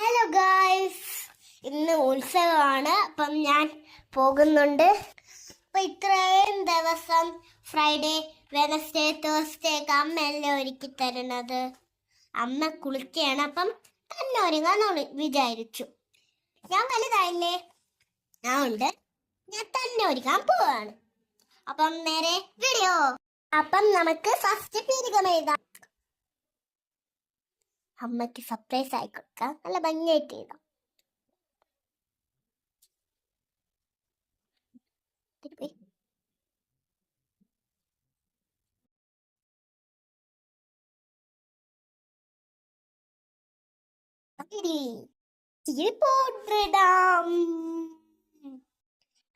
Hello guys ഇന്ന് ഉത്സവമാണ്. അപ്പം ഞാൻ പോകുന്നുണ്ട്. അപ്പം ഇത്രയും ദിവസം ഫ്രൈഡേ വെനസ്ഡേ തേഴ്സ്ഡേ ഒക്കെ അമ്മയല്ലേ ഒരുക്കി തരുന്നത് അമ്മ കുളിക്കുകയാണ്. അപ്പം തന്നെ ഒരുങ്ങാന്ന് വിചാരിച്ചു. ഞാൻ വലുതായില്ലേ? ഞാൻ ഉണ്ട്. ഞാൻ തന്നെ ഒരുക്കാൻ പോവാണ്. അപ്പം നേരെ വീഡിയോ അപ്പം നമുക്ക് ഫസ്റ്റ് പീരികം എഴുതാം. അമ്മയ്ക്ക് സർപ്രൈസ് ആയി കൊടുക്കാം നല്ല ഭംഗിയായിട്ട് എഴുതാം ഇതില് പോയി. ഇടി. ഇച്ചിരി powder ഇടാം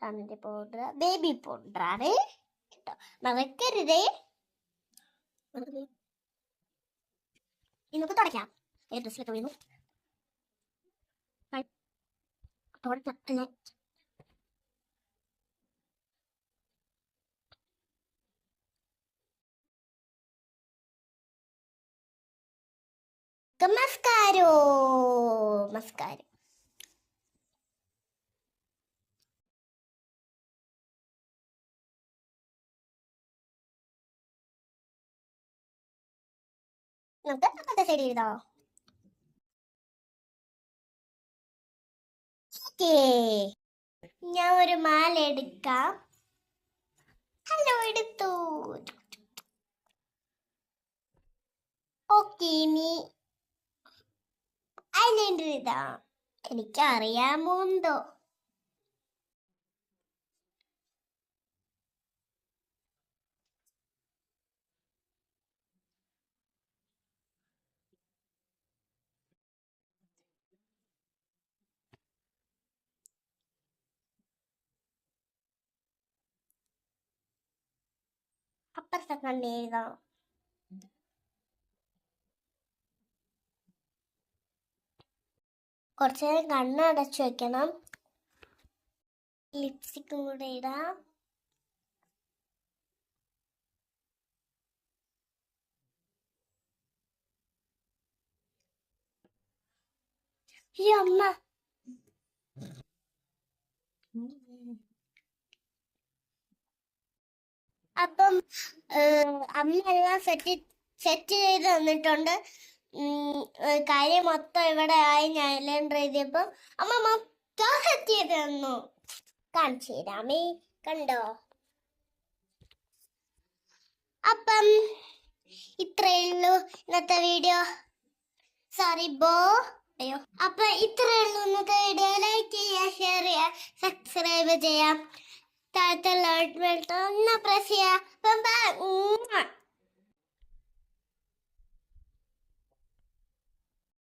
കണ്ണിന്റെ പൗഡർ ബേബി പൗഡർ ആണ് കേട്ടോ മറക്കരുതേ ഇനി നമുക്ക് തുടയ്ക്കാം ഏത് ഡ്രസ്സിലൊക്കെ വീണു. തുടച്ചല്ലേ നമസ്കാരോ. നമസ്കാരം. നമുക്ക് അപ്പുറത്തെ സൈഡ് എഴുതാം ഞാൻ ഒരു മാല എടുക്കാം. ഹലോ എടുത്തു. ഓക്കെ ഇനി ഐലൻഡ് എഴുതാം? എനിക്കറിയാമോ എന്തോ? അപ്പുറത്തെ കണ്ണ് എഴുതാം കുറച്ച് നേരം കണ്ണ് അടച്ചു വെക്കണം ലിപ്സ്റ്റിക്കും കൂടെ ഇടാം അയ്യോ അമ്മ അപ്പം അമ്മയെല്ലാം സെറ്റ് സെറ്റ് ചെയ്ത് തന്നിട്ടുണ്ട്. കാര്യം മൊത്തം ഇവിടെ ആയി ഞാൻ എല്ലാം എഴുതിയപ്പോ അമ്മ മൊത്തം സെറ്റ് ചെയ്ത് തന്നു. കാണിച്ചു തരാമേ കണ്ടോ? അപ്പം ഇത്രയേ ഉള്ളൂ ഇന്നത്തെ വീഡിയോ. സോറി ബോ. അയ്യോ. അപ്പൊ ഇത്രയേ ഉള്ളൂ ഇന്നത്തെ വീഡിയോ. ലൈക്ക് ചെയ്യുക ഷെയർ ചെയ്യുക സബ്സ്ക്രൈബ് ചെയ്യാം alert, no aprecia